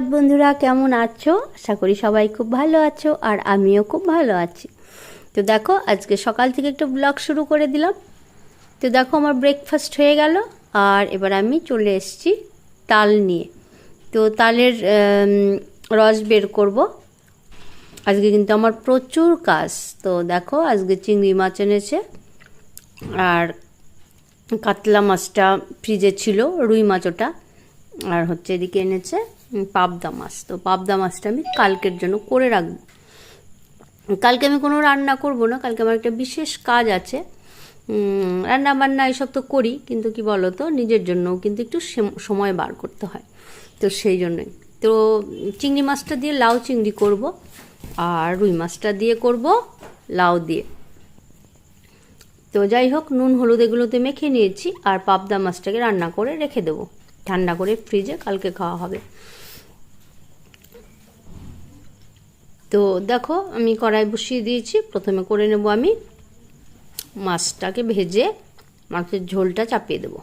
সুপ্রভাত বন্ধুরা, কেমন আছো? আশা করি সবাই খুব ভালো আছো আর আমিও খুব ভালো আছি। তো দেখো, আজকে সকাল থেকে একটু ব্লগ শুরু করে দিলাম। তো দেখো, আমার ব্রেকফাস্ট হয়ে গেল আর এবার আমি চলে এসেছি তাল নিয়ে। তো তালের রস বের করব। আজকে কিন্তু আমার প্রচুর কাজ। তো দেখো, আজকে চিংড়ি মাছ এনেছে আর কাতলা মাছটা ফ্রিজে ছিল, রুই মাছ ওটা। আর হচ্ছে এদিকে এনেছে পাবদা মাছ। তো পাবদা মাছটা আমি কালকের জন্য করে রাখব। কালকে আমি কোনো রান্না করব না, কালকে আমার একটা বিশেষ কাজ আছে। রান্না বান্না এসব তো করি, কিন্তু কি বলো তো নিজের জন্যও কিন্তু একটু সেম- সময় বার করতে হয়। তো সেই জন্যই। তো চিংড়ি মাছটা দিয়ে লাউ চিংড়ি করব, আর রুই মাছটা দিয়ে করব লাউ দিয়ে। তো যাই হোক, নুন, হলুদ এগুলোতে মেখে নিয়েছি, আর পাবদা মাছটাকে রান্না করে রেখে দেবো। ঠান্ডা করে ফ্রিজে কালকে খাওয়া হবে। তো দেখো, আমি কড়াই বসিয়ে দিয়েছি। প্রথমে করে নেব আমি মাছটাকে ভেজে, মাছের ঝোলটা চাপিয়ে দেব।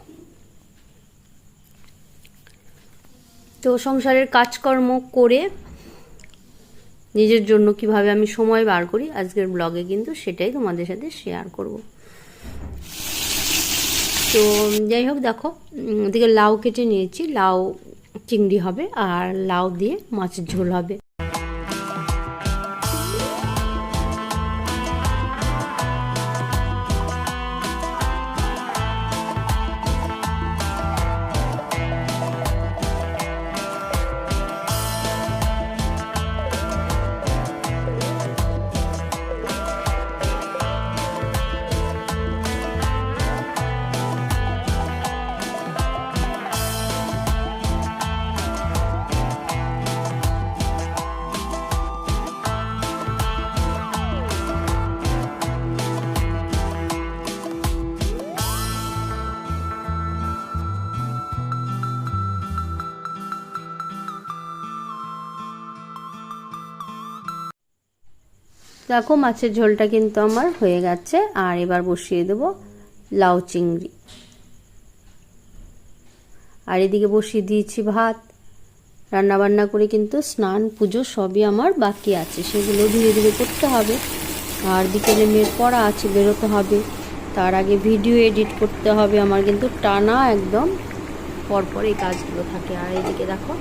তো সংসারের কাজকর্ম করে নিজের জন্য কীভাবে আমি সময় বার করি, আজকের ব্লগে কিন্তু সেটাই তোমাদের সাথে শেয়ার করব। তো যাই হোক, দেখো ওদিকে লাউ কেটে নিয়েছি। লাউ চিংড়ি হবে আর লাউ দিয়ে মাছের ঝোল হবে। দেখো মাছের ঝোলটা কিন্তু আমার হয়ে গেছে, আর এবার বসিয়ে দেব লাউ চিংড়ি। আর এদিকে বসিয়ে দিয়েছি ভাত। রান্না বান্না করে কিন্তু স্নান, পুজো সবই আমার বাকি আছে, সেগুলো ধীরে ধীরে করতে হবে। আর বিকেলে মেয়ের পড়া আছে, বেরোতে হবে। তার আগে ভিডিও এডিট করতে হবে, আমার কিন্তু টানা একদম। পরপর এই কাজগুলো থাকে। আর এদিকে দেখো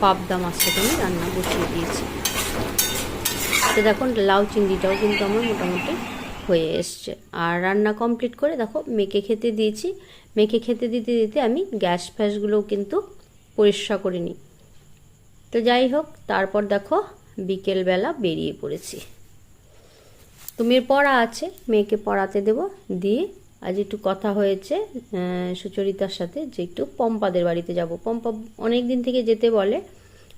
পাবদা মাছটাকে আমি রান্না বসিয়ে দিয়েছি। তো দেখো লাউ চিংড়িটাও কিন্তু আমার মোটামুটি হয়ে এসছে। আর রান্না কমপ্লিট করে দেখো মেখে খেতে দিয়েছি। মেখে খেতে দিতে দিতে আমি গ্যাস ফ্যাসগুলোও কিন্তু পরিষ্কার করে নিই। তো যাই হোক, তারপর দেখো বিকেলবেলা বেরিয়ে পড়েছি। তো মেয়ের পড়া আছে, মেয়েকে পড়াতে দেব। দিয়ে আজ একটু কথা হয়েছে সুচরিতার সাথে যে একটু পম্পাদের বাড়িতে যাব। পম্পা অনেক দিন থেকে যেতে বলে,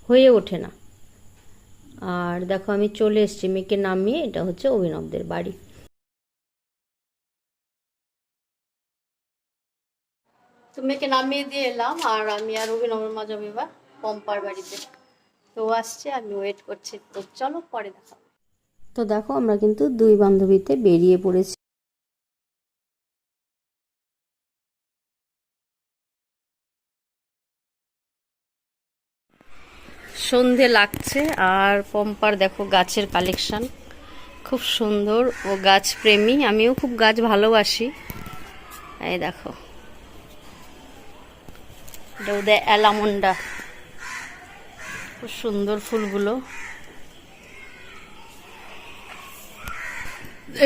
হয়ে ওঠে না। আর দেখো আমি চলে এসেছি মেয়েকে নামিয়ে এটা হচ্ছে অভিনবদের বাড়ি। তো মেয়েকে নামিয়ে দিয়ে এলাম আর আমি আর অভিনবের মাঝে যাব এবার পম্পার বাড়িতে। তো আসছে আমি ওয়েট করছি। তো চলো পরে দেখা তো দেখো আমরা কিন্তু দুই বান্ধবীতে বেরিয়ে পড়েছি। সন্ধে লাগছে, আর পম্পার দেখো গাছের কালেকশন খুব সুন্দর ও গাছ প্রেমী, আমিও খুব গাছ ভালোবাসি। এই দেখো। অ্যালামন্ডা। খুব সুন্দর ফুলগুলো।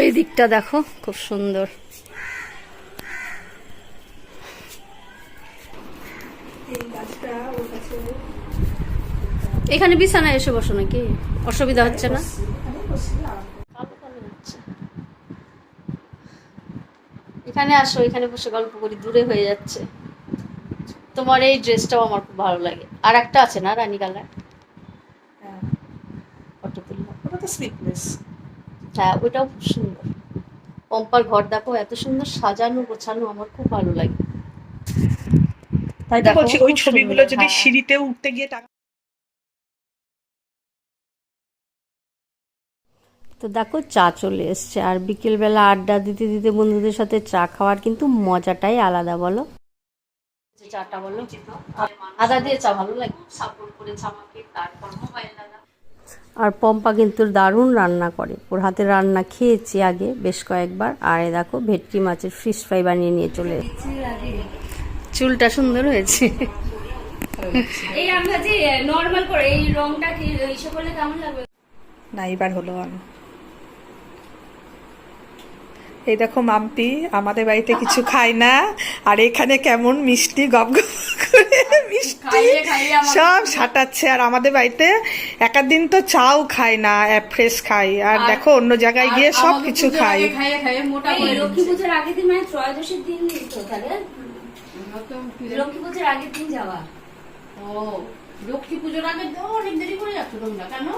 এই দিকটা দেখো, খুব সুন্দর। এখানে বিছানায় এসে বসো নাকি? অসুবিধা হচ্ছে না। এখানে আসো এখানে বসে গল্প করি দূরে হয়ে যাচ্ছে। তোমার এই ড্রেসটাও আমার খুব ভালো লাগে। আর একটা আছে না রানী কালার? ফটো তুললাম। ওটা তো স্লিপলেস হ্যাঁ ওইটাও খুব সুন্দর। পম্পার ঘর দেখো এত সুন্দর সাজানো গোছানো আমার খুব ভালো লাগে। তাই দেখো, ওই ছবিগুলো যদি হ্যাঁ। সিঁড়িতে উঠতে গিয়ে তো দেখো চা চলে এসছে। আর বিকেলবেলা আড্ডা দিতে দিতে বন্ধুদের সাথে চা খাওয়ার কিন্তু মজাটাই আলাদা বলো? চাটা বলো আদা দিয়ে চা ভালো লাগে। সাপোর্ট আমাকে তারপর মোবাইল আর পম্পা কিন্তু দারুণ রান্না করে। ওর হাতে রান্না খেয়েছি আগে বেশ কয়েকবার। আর এই দেখো ভেটকি মাছের ফিশ ফ্রাই বানিয়ে নিয়ে চলে এসেছি। চুলটা সুন্দর হয়েছে। এই আমরা যে নর্মাল করে এই রংটা কি করলে কেমন লাগবে? না এবার হলো আমি এই দেখো মাম্পি আমাদের বাড়িতে কিছু খায় না। আর এখানে কেমন মিষ্টি গপ করে মিষ্টি সব সাটাচ্ছে। আর আমাদের বাড়িতে একার দিন তো চাও খায় না ফ্রেশ খাই আর দেখো অন্য জায়গায় গিয়ে সব কিছু খাই লক্ষ্মী পুজোর আগের দিন মানে ত্রয়োদশীর দিন লক্ষ্মী পুজোর আগের দিন যাওয়া। ও লক্ষ্মী পুজোর আগে তো অনেক দেরি করে যাচ্ছ তোমরা কেন?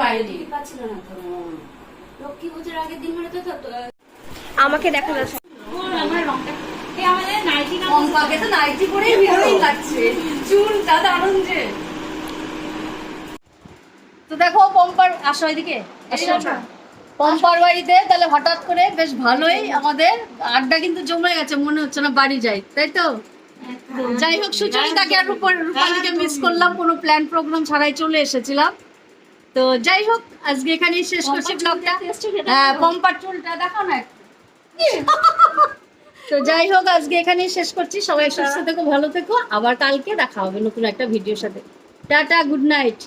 পাইনি। পাচ্ছিল না তো। লক্ষ্মী পুজোর আগের দিন মানে তো তো আমাকে দেখা যাচ্ছে। আমার রংটা। এই আমাদের নাইটি না পম্পাকে তো নাইটি পরেই ভালোই লাগছে চুলটা দারুণ যে। তো দেখো পম্পার আসো এদিকে। পম্পার বাড়িতে তাহলে হঠাৎ করে বেশ ভালোই আমাদের আড্ডা কিন্তু জমে গেছে মনে হচ্ছে না বাড়ি যাই তাই তো? যাই হোক সুচরিতাকে আর রূপা- রূপালীকে মিস করলাম কোনো প্ল্যান প্রোগ্রাম ছাড়াই চলে এসেছিলাম। তো যাই হোক আজকে এখানে শেষ করছি ব্লগটা হ্যাঁ পম্পার চুলটা দেখো না তো যাই হোক আজকে এখানেই শেষ করছি। সবাই সুস্থ থেকো ভালো থেকো। আবার কালকে দেখা হবে নতুন একটা ভিডিওর সাথে। Tata good night